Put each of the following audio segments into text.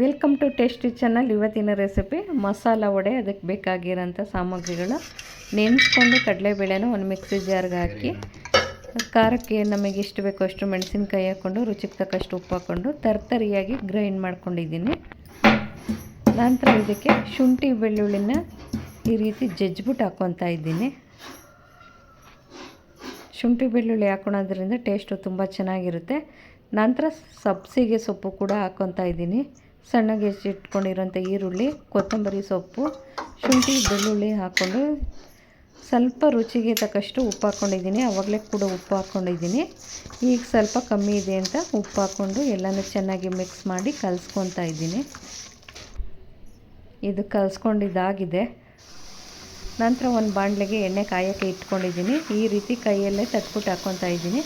Welcome to tasty channel ಇವತ್ತಿನ recipe masala vada, ಅದಕ್ಕೆ ಬೇಕಾಗಿರೋಂಥ ಸಾಮಗ್ರಿಗಳು. ನೆನೆಸ್ಕೊಂಡು ಕಡಲೆಬೇಳೆನ ಒಂದು ಮಿಕ್ಸಿ ಜಾರ್ಗೆ ಹಾಕಿ, ಖಾರಕ್ಕೆ ನಮಗೆ ಎಷ್ಟು ಬೇಕೋ ಅಷ್ಟು ಮೆಣಸಿನ್ಕಾಯಿ ಹಾಕ್ಕೊಂಡು, ರುಚಿಗೆ ತಕ್ಕಷ್ಟು ಉಪ್ಪು ಹಾಕ್ಕೊಂಡು, ತರ್ತರಿಯಾಗಿ ಗ್ರೈಂಡ್ ಮಾಡ್ಕೊಂಡಿದ್ದೀನಿ. ನಂತರ ಇದಕ್ಕೆ ಶುಂಠಿ ಬೆಳ್ಳುಳ್ಳಿನ ಈ ರೀತಿ ಜಜ್ಜಿಬಿಟ್ಟು ಹಾಕ್ಕೊತಾ ಇದ್ದೀನಿ. ಶುಂಠಿ ಬೆಳ್ಳುಳ್ಳಿ ಹಾಕೊಳೋದ್ರಿಂದ ಟೇಸ್ಟು ತುಂಬ ಚೆನ್ನಾಗಿರುತ್ತೆ. ನಂತರ ಸಬ್ಸಿಗೆ ಸೊಪ್ಪು ಕೂಡ ಹಾಕ್ಕೊತಾ ಇದ್ದೀನಿ. ಸಣ್ಣಗೆ ಹೆಚ್ಚಿಟ್ಕೊಂಡಿರೋಂಥ ಈರುಳ್ಳಿ, ಕೊತ್ತಂಬರಿ ಸೊಪ್ಪು, ಶುಂಠಿ, ಬೆಳ್ಳುಳ್ಳಿ ಹಾಕ್ಕೊಂಡು ಸ್ವಲ್ಪ ರುಚಿಗೆ ತಕ್ಕಷ್ಟು ಉಪ್ಪು ಹಾಕ್ಕೊಂಡಿದ್ದೀನಿ ಆವಾಗಲೇ ಕೂಡ ಉಪ್ಪು ಹಾಕ್ಕೊಂಡಿದ್ದೀನಿ ಈಗ ಸ್ವಲ್ಪ ಕಮ್ಮಿ ಇದೆ ಅಂತ ಉಪ್ಪು ಹಾಕ್ಕೊಂಡು ಎಲ್ಲನೂ ಚೆನ್ನಾಗಿ ಮಿಕ್ಸ್ ಮಾಡಿ ಕಲಿಸ್ಕೊತಾ ಇದ್ದೀನಿ. ಇದು ಕಲಿಸ್ಕೊಂಡಿದ್ದಾಗಿದೆ. ನಂತರ ಒಂದು ಬಾಣಲೆಗೆ ಎಣ್ಣೆ ಕಾಯೋಕ್ಕೆ ಇಟ್ಕೊಂಡಿದ್ದೀನಿ. ಈ ರೀತಿ ಕೈಯಲ್ಲೇ ತಟ್ಬಿಟ್ಟು ಹಾಕ್ಕೊತಾ ಇದ್ದೀನಿ.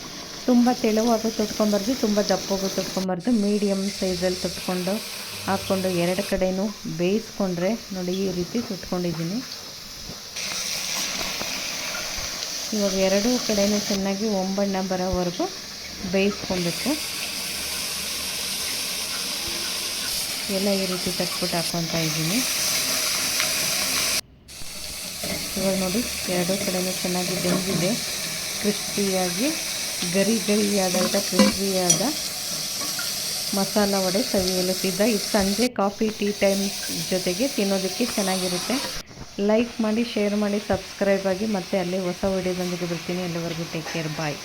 ತುಂಬ ತೆಳುವಾಗೂ ತೊಟ್ಕೊಬಾರ್ದು ತುಂಬ ದಪ್ಪಗೂ ತೊಟ್ಕೊಬಾರ್ದು ಮೀಡಿಯಮ್ ಸೈಜಲ್ಲಿ ತೊಟ್ಕೊಂಡು ಹಾಕ್ಕೊಂಡು ಎರಡು ಕಡೆಯೂ ಬೇಯಿಸ್ಕೊಂಡ್ರೆ ನೋಡಿ ಈ ರೀತಿ ತೊಟ್ಕೊಂಡಿದ್ದೀನಿ. ಇವಾಗ ಎರಡೂ ಕಡೆಯೂ ಚೆನ್ನಾಗಿ ಒಂಬಣ್ಣ ಬರೋವರೆಗೂ ಬೇಯಿಸ್ಕೊಬೇಕು. ಎಲ್ಲ ಈ ರೀತಿ ತಟ್ಬಿಟ್ಟು ಹಾಕ್ಕೊತಾ ಇದ್ದೀನಿ. ಇವಾಗ ನೋಡಿ, ಎರಡೂ ಕಡೆಯೂ ಚೆನ್ನಾಗಿ ಬೆಂದಿದೆ, ಕ್ರಿಸ್ಪಿಯಾಗಿ. ಗರಿ ಗರಿಯಾದಂಥ ಕ್ರಿಸ್ಪಿಯಾದ ಮಸಾಲ ವಡೆ ಸವಿಯಲು ಸಿದ್ಧ. ಇದು ಸಂಜೆ ಕಾಫಿ, ಟೀ ಟೈಮ್ ಜೊತೆಗೆ ತಿನ್ನೋದಕ್ಕೆ ಚೆನ್ನಾಗಿರುತ್ತೆ. ಲೈಕ್ ಮಾಡಿ, ಶೇರ್ ಮಾಡಿ, ಸಬ್ಸ್ಕ್ರೈಬ್ ಆಗಿ ಮತ್ತೆ ಅಲ್ಲಿ ಹೊಸ ವಿಡಿಯೋದೊಂದಿಗೆ ಬರ್ತೀನಿ ಅಲ್ಲಿವರೆಗೂ ಟೇಕ್ ಕೇರ್ ಬಾಯ್